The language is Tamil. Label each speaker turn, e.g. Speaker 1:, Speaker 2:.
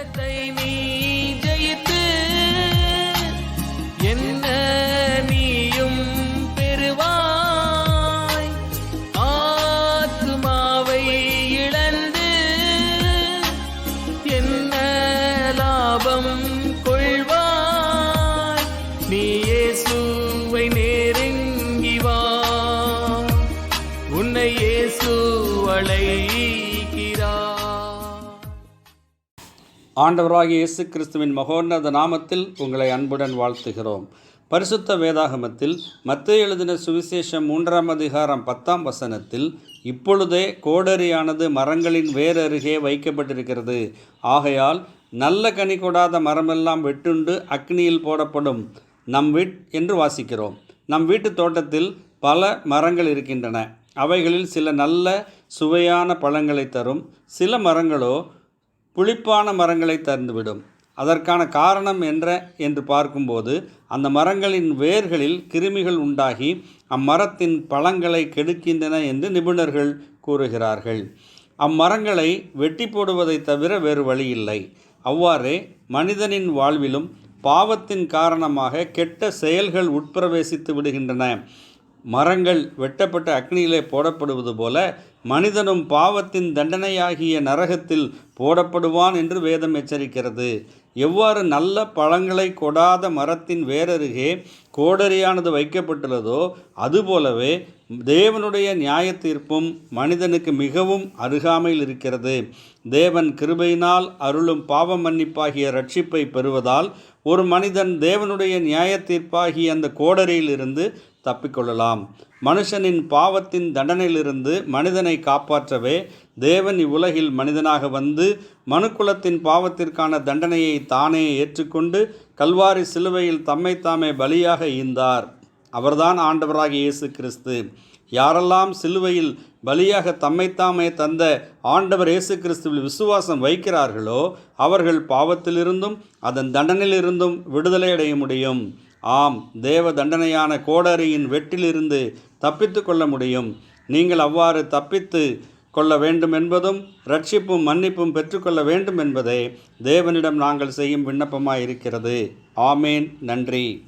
Speaker 1: உலகத்தை நீ ஜெயித்து என்ன நீயும் பெறுவாய்? ஆத்மாவை இழந்து என்ன லாபம் கொள்வாய்? நீ இயேசுவை நெருங்கி வா. உன்னை இயேசு அழைக்கிறார்
Speaker 2: ஆண்டவராகிய இயேசு கிறிஸ்துவின் மகோன்னத நாமத்தில் உங்களை அன்புடன் வாழ்த்துகிறோம். பரிசுத்த வேதாகமத்தில் மத்திய எழுதின சுவிசேஷம் மூன்றாம் அதிகாரம் பத்தாம் வசனத்தில் இப்பொழுதே கோடரியானது மரங்களின் வேரருகே வைக்கப்பட்டிருக்கிறது. ஆகையால் நல்ல கனி கொடாத மரமெல்லாம் வெட்டுண்டு அக்னியில் போடப்படும். நம் வீட் என்று வாசிக்கிறோம். நம் வீட்டு தோட்டத்தில் பல மரங்கள் இருக்கின்றன. அவைகளில் சில நல்ல சுவையான பழங்களை தரும். சில மரங்களோ புளிப்பான மரங்களை தந்துவிடும். அதற்கான காரணம் என்ற என்று பார்க்கும்போது அந்த மரங்களின் வேர்களில் கிருமிகள் உண்டாகி அம்மரத்தின் பழங்களை கெடுக்கின்றன என்று நிபுணர்கள் கூறுகிறார்கள். அம்மரங்களை வெட்டி போடுவதை தவிர வேறு வழியில்லை அவ்வாறே மனிதனின் வாழ்விலும் பாவத்தின் காரணமாக கெட்ட செயல்கள் உட்பிரவேசித்து விடுகின்றன. மரங்கள் வெட்டப்பட்ட அக்னியிலே போடப்படுவது போல மனிதனும் பாவத்தின் தண்டனையாகிய நரகத்தில் போடப்படுவான் என்று வேதம் எச்சரிக்கிறது. எவ்வாறு நல்ல பழங்களை கொடாத மரத்தின் வேறருகே கோடரியானது வைக்கப்பட்டுள்ளதோ அதுபோலவே தேவனுடைய நியாய தீர்ப்பும் மனிதனுக்கு மிகவும் அருகாமையில் இருக்கிறது. தேவன் கிருபையினால் அருளும் பாவ மன்னிப்பாகிய ரட்சிப்பை பெறுவதால் ஒரு மனிதன் தேவனுடைய நியாய தீர்ப்பாகிய அந்த கோடரியிலிருந்து தப்பிக்கொள்ளலாம். மனுஷனின் பாவத்தின் தண்டனையிலிருந்து மனிதனை காப்பாற்றவே தேவன் இவ்வுலகில் மனிதனாக வந்து மனுக்குலத்தின் பாவத்திற்கான தண்டனையை தானே ஏற்றுக்கொண்டு கல்வாரி சிலுவையில் தம்மை தாமே பலியாக ஈந்தார். அவர்தான் ஆண்டவராகிய இயேசு கிறிஸ்து யாரெல்லாம் சிலுவையில் பலியாக தம்மைத்தாமே தந்த ஆண்டவர் இயேசு கிறிஸ்துவில் விசுவாசம் வைக்கிறார்களோ அவர்கள் பாவத்திலிருந்தும் அதன் தண்டனையிலிருந்தும் விடுதலை அடைய முடியும். ஆம் தேவ தண்டனையான கோடரியின் வெட்டிலிருந்து தப்பித்து கொள்ள முடியும். நீங்கள் அவ்வாறு தப்பித்து கொள்ள வேண்டும் என்பதும் ரட்சிப்பும் மன்னிப்பும் பெற்றுக்கொள்ள வேண்டும் என்பதே தேவனிடம் நாங்கள் செய்யும் விண்ணப்பமாயிருக்கிறது. ஆமேன். நன்றி.